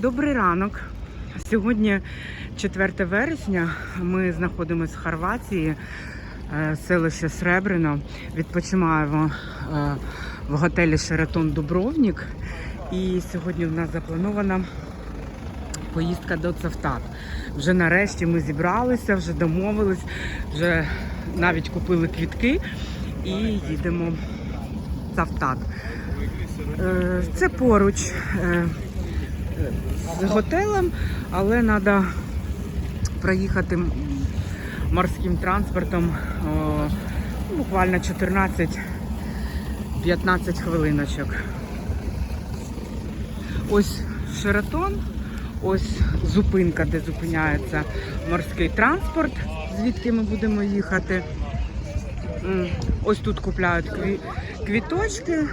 Добрий ранок. Сьогодні 4 вересня. Ми знаходимося в Хорватії, е, селище Сребрино. Відпочиваємо е, в готелі Шератон Дубровнік. І сьогодні в нас запланована поїздка до Цавтат. Вже нарешті ми зібралися, вже домовились, вже навіть купили квітки і їдемо в Цавтат. Е, Це поруч з готелем, але треба проїхати морським транспортом о, буквально 14-15 хвилиночок. Ось Шератон, ось зупинка, де зупиняється морський транспорт, звідки ми будемо їхати. Ось тут купляють квіточки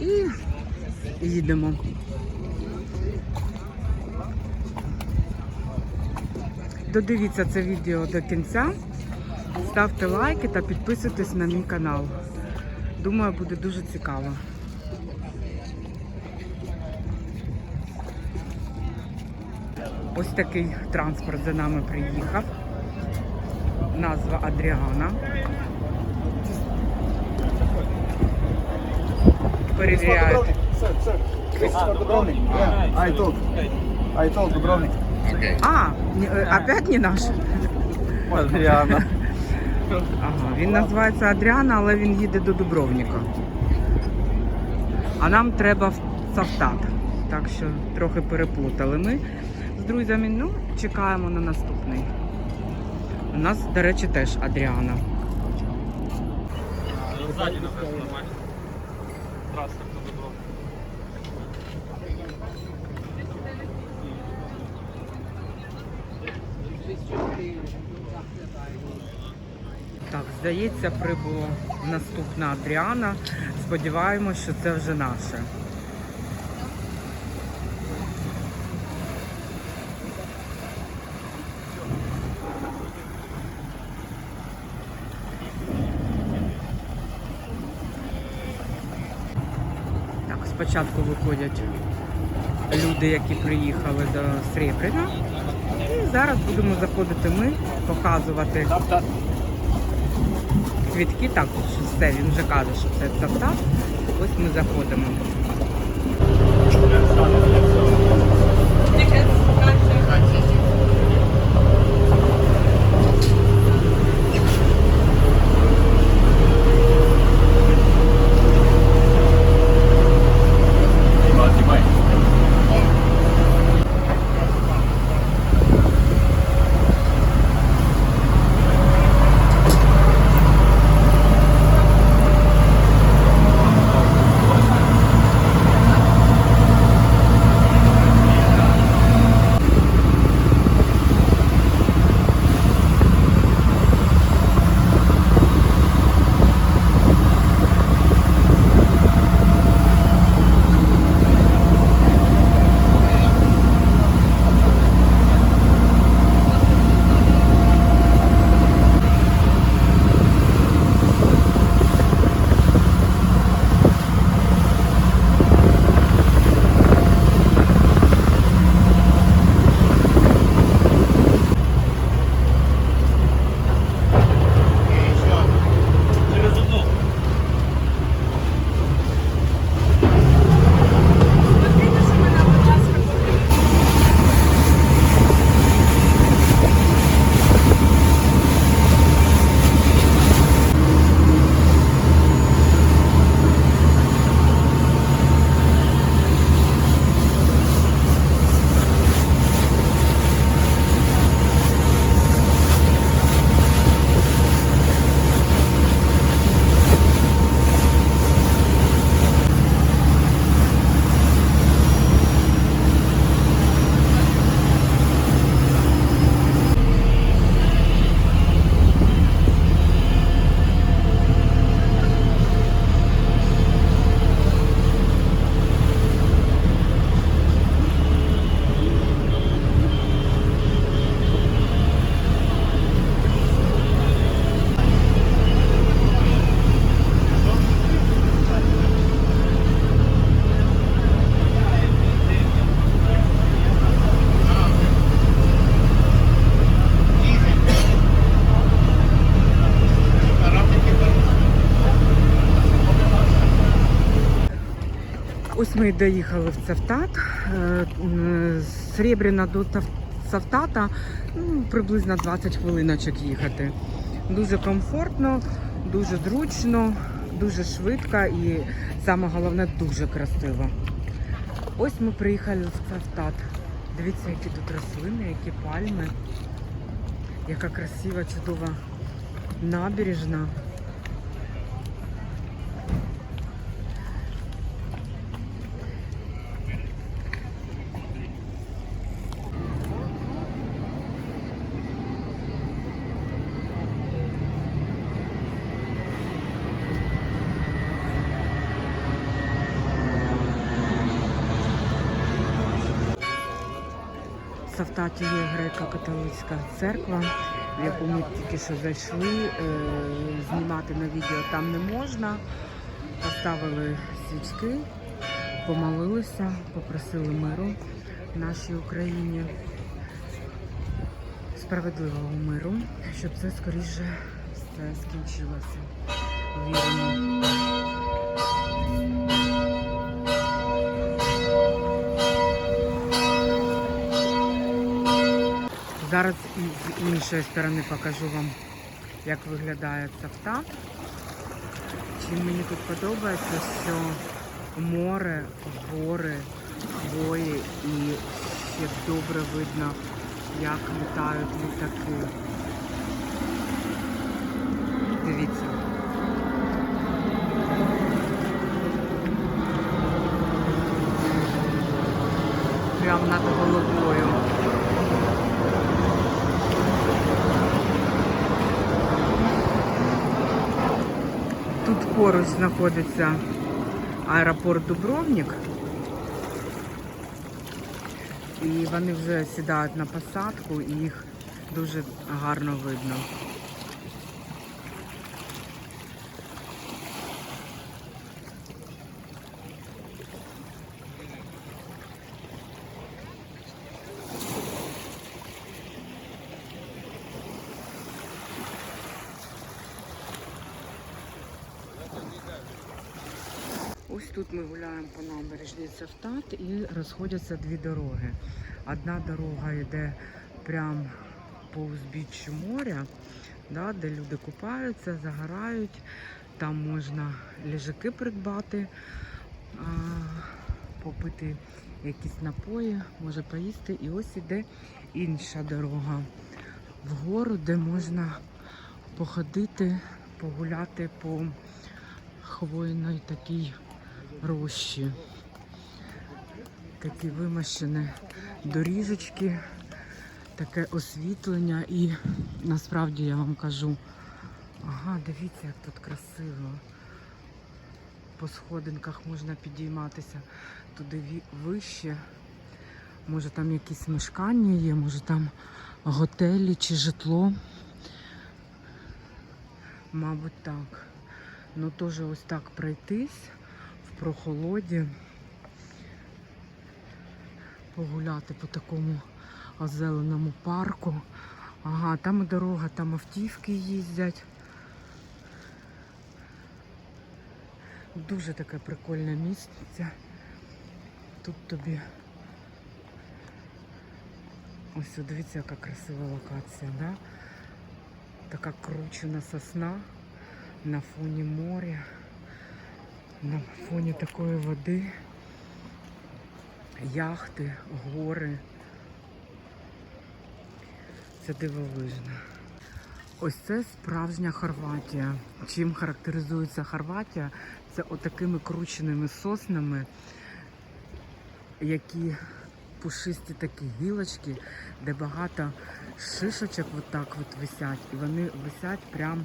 і їдемо. Додивіться це відео до кінця. Ставте лайки та підписуйтесь на мій канал. Думаю, буде дуже цікаво. Ось такий транспорт за нами приїхав. Назва Адріана. Перевіряють. Sir, sir. This Dubrovnik. А, е, опять не наш. Adriana. Ага, він називається Адріана, але він їде до Дубровніка. А нам треба в Савтат. Так що трохи переплутали ми з друзями. Ну, чекаємо на наступний. У нас, до речі, теж Адріана. Сзади, напевно, нормально. Трасса до Дубровника. Так, здається, прибула наступна Адріана. Сподіваємось, що це вже наше. Так, спочатку виходять люди, які приїхали до Сребрина. І зараз будемо заходити ми, показувати квітки. Так, все, він вже каже, що це цавтат. Ось ми заходимо. Ми доїхали в Цавтат. З Срібріна до Цавтата ну, приблизно 20 хвилиночок їхати. Дуже комфортно, дуже зручно, дуже швидко і саме головне дуже красиво. Ось ми приїхали в Цавтат. Дивіться, які тут рослини, які пальми. Яка красива, чудова набережна. Савтаті є греко-католицька церква, в яку ми тільки що зайшли. Е, Знімати на відео там не можна. Поставили свічки, помолилися, попросили миру нашій Україні, справедливого миру, щоб це скоріше все скінчилося. Віримо. Зараз з іншої сторони покажу вам, як виглядає Цавтат. Чим мені тут подобається, що море, гори, хвої і ще добре видно, як літають літаки. Дивіться. Прямо над головою. Тут поруч знаходиться аеропорт Дубровник. І вони вже сідають на посадку і їх дуже гарно видно. Ось тут ми гуляємо по набережній Савтат і розходяться дві дороги. Одна дорога йде прямо по узбіччю моря, да, де люди купаються, загорають. Там можна ліжаки придбати, а, попити якісь напої, може поїсти. І ось іде інша дорога вгору, де можна походити, погуляти по хвойної такій рощі. Такі вимощені доріжечки, таке освітлення і насправді я вам кажу, ага, дивіться, як тут красиво. По сходинках можна підійматися туди вище. Може там якісь мешкання є, може там готелі чи житло. Мабуть, так. Ну теж ось так пройтись прохолоді, погуляти по такому озеленому парку. Ага, там і дорога, там автівки їздять. Дуже таке прикольне місце. Тут тобі ось дивіться, яка красива локація, да? Така кручена сосна на фоні моря, на фоні такої води, яхти, гори. Це дивовижно. Ось це справжня Хорватія. Чим характеризується Хорватія? Це отакими крученими соснами, які пушисті такі гілочки, де багато шишочок отак от висять. І вони висять прямо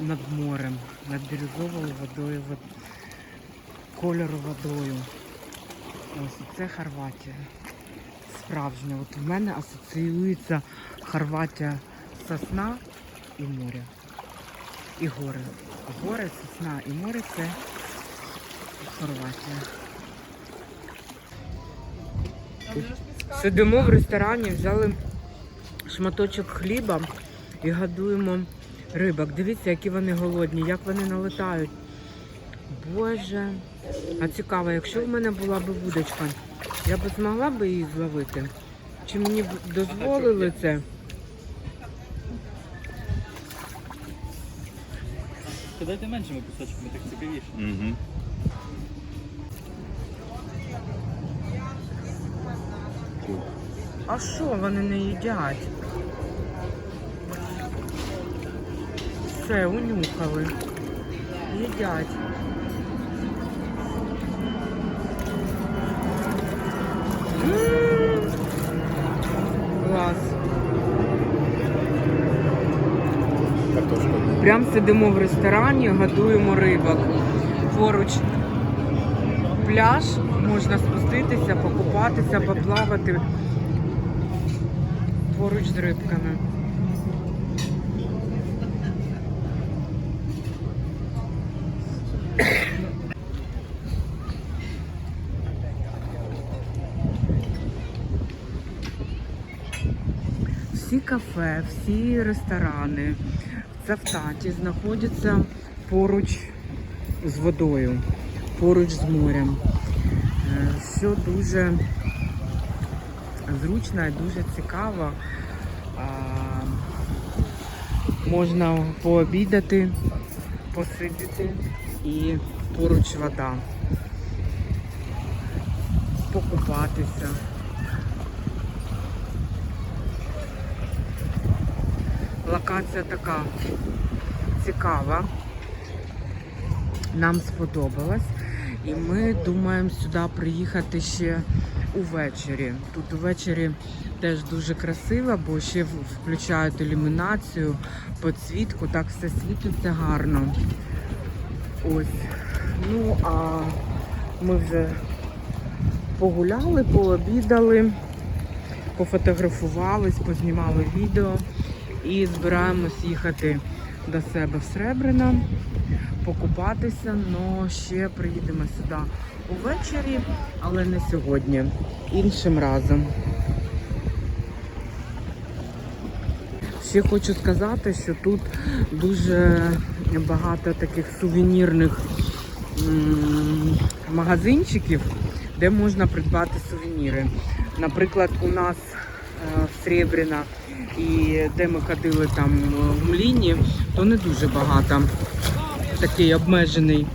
над морем, над бірюзовою водою, вод... кольору водою. Ось це Хорватія. Справжня. От в мене асоціюється Хорватія сосна і море. І гори. Гори, сосна і море це Хорватія. Сидимо в ресторані, взяли шматочок хліба і годуємо рибок. Дивіться, які вони голодні, як вони налетають. Боже. А цікаво, якщо в мене була б вудочка, я б змогла б її зловити? Чи мені б дозволили це? Кидайте меншими кусочками, так цікавіше. Угу. А що вони не їдять? Все, унюхали. Їдять. М, Клас. Прям сидимо в ресторані, годуємо рибок. Поруч пляж, можна спуститися, покупатися, поплавати поруч з рибками. Всі кафе, всі ресторани в Цавтаті знаходяться поруч з водою, поруч з морем. Е, Все дуже зручно і дуже цікаво. Можна пообідати, посидіти і поруч вода. Покупатися. Локація така цікава. Нам сподобалось. І ми думаємо сюди приїхати ще увечері. Тут увечері теж дуже красиво, бо ще включають ілюмінацію, підсвітку, так все світиться гарно. Ось. Ну, а ми вже погуляли, пообідали, пофотографувались, познімали відео і збираємось їхати до себе в Сребрино, покупатися, але ще приїдемо сюди увечері, але не сьогодні, іншим разом. Ще хочу сказати, що тут дуже багато таких сувенірних магазинчиків, де можна придбати сувеніри. Наприклад, у нас е, в Сребріно і де ми ходили там е, в Мліні, то не дуже багато. Такий обмежений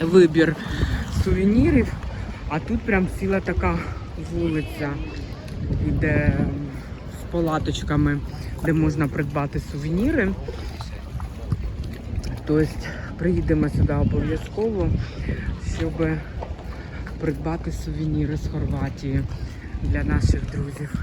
вибір сувенірів. А тут прям ціла така вулиця, де з палаточками, де можна придбати сувеніри. Тобто приїдемо сюди обов'язково, щоб придбати сувеніри з Хорватії для наших друзів.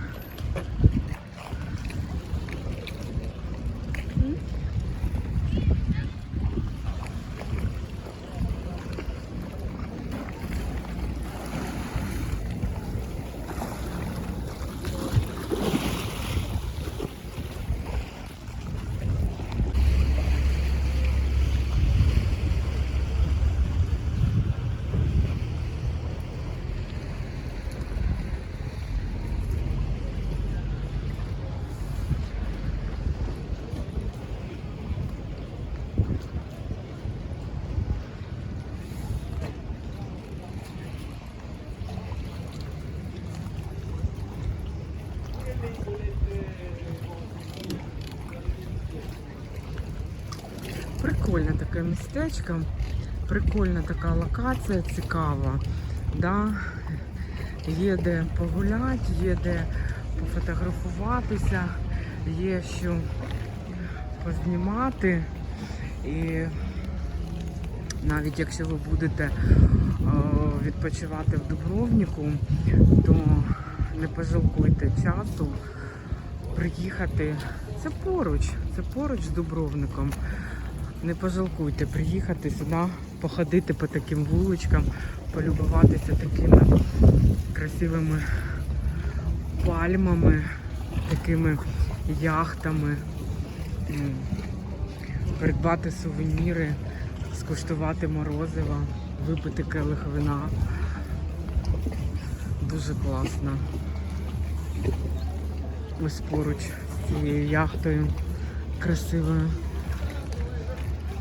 Містечко, прикольна така локація, цікава. Да? Є де погуляти, є де пофотографуватися, є що познімати. І навіть якщо ви будете о, відпочивати в Дубровнику, то не пожалкуйте часу приїхати. Це поруч, це поруч з Дубровником. Не пожалкуйте приїхати сюди, походити по таким вуличкам, полюбуватися такими красивими пальмами, такими яхтами, придбати сувеніри, скуштувати морозива, випити келих вина. Дуже класно. Ось поруч з цією яхтою красивою.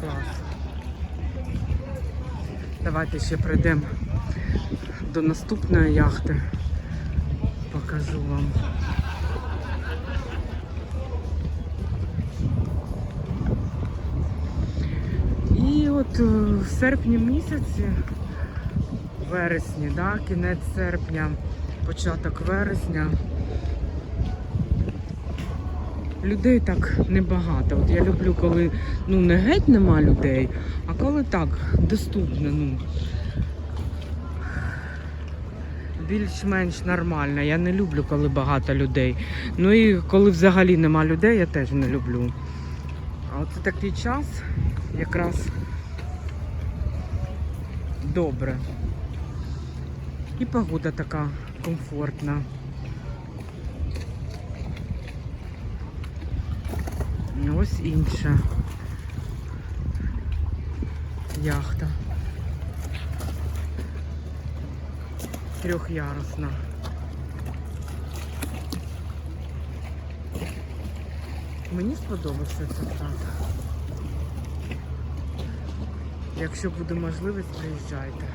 Клас. Давайте ще прийдемо до наступної яхти. Покажу вам. І от е, в серпні місяці, вересні, да, кінець серпня, початок вересня. Людей так небагато. От я люблю, коли ну не геть нема людей, а коли так доступно, ну більш-менш нормально. Я не люблю, коли багато людей. Ну і коли взагалі нема людей, я теж не люблю. А от такий час якраз добре. І погода така комфортна. Ось інша яхта. Трьохярусна. Мені сподобався цей так. Якщо буде можливість, приїжджайте.